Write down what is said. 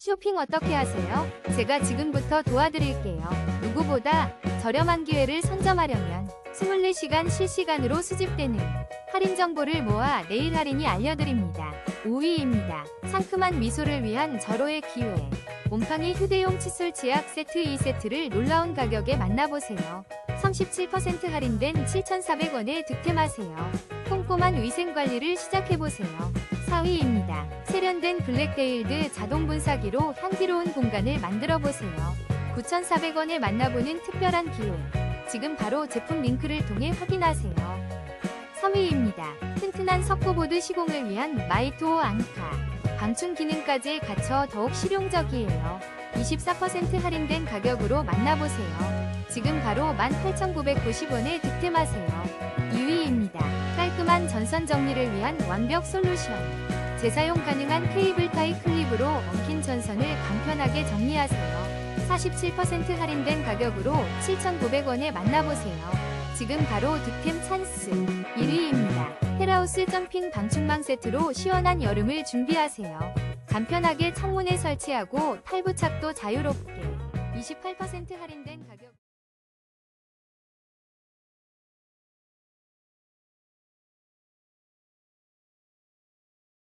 쇼핑 어떻게 하세요? 제가 지금부터 도와드릴게요. 누구보다 저렴한 기회를 선점하려면 24시간 실시간으로 수집되는 할인 정보를 모아 내일 할인이 알려드립니다. 5위입니다. 상큼한 미소를 위한 절호의 기회. 곰팡이 휴대용 칫솔 치약 세트 2세트를 놀라운 가격에 만나보세요. 37% 할인된 7,400원에 득템하세요. 꼼꼼한 위생관리를 시작해보세요. 4위입니다. 세련된 블랙데일드 자동 분사기로 향기로운 공간을 만들어 보세요. 9,400원에 만나보는 특별한 기회. 지금 바로 제품 링크를 통해 확인하세요. 3위입니다. 튼튼한 석고보드 시공을 위한 마이토어 앙카. 방충 기능까지 갖춰 더욱 실용적이에요. 24% 할인된 가격으로 만나보세요. 지금 바로 18,990원에 득템하세요. 2위입니다. 깔끔한 전선 정리를 위한 완벽 솔루션. 재사용 가능한 케이블 타입 클립으로 엉킨 전선을 간편하게 정리하세요. 47% 할인된 가격으로 7,900원에 만나보세요. 지금 바로 득템 찬스 1위입니다. 헤라우스 점핑 방충망 세트로 시원한 여름을 준비하세요. 간편하게 창문에 설치하고 탈부착도 자유롭게 28% 할인된 가격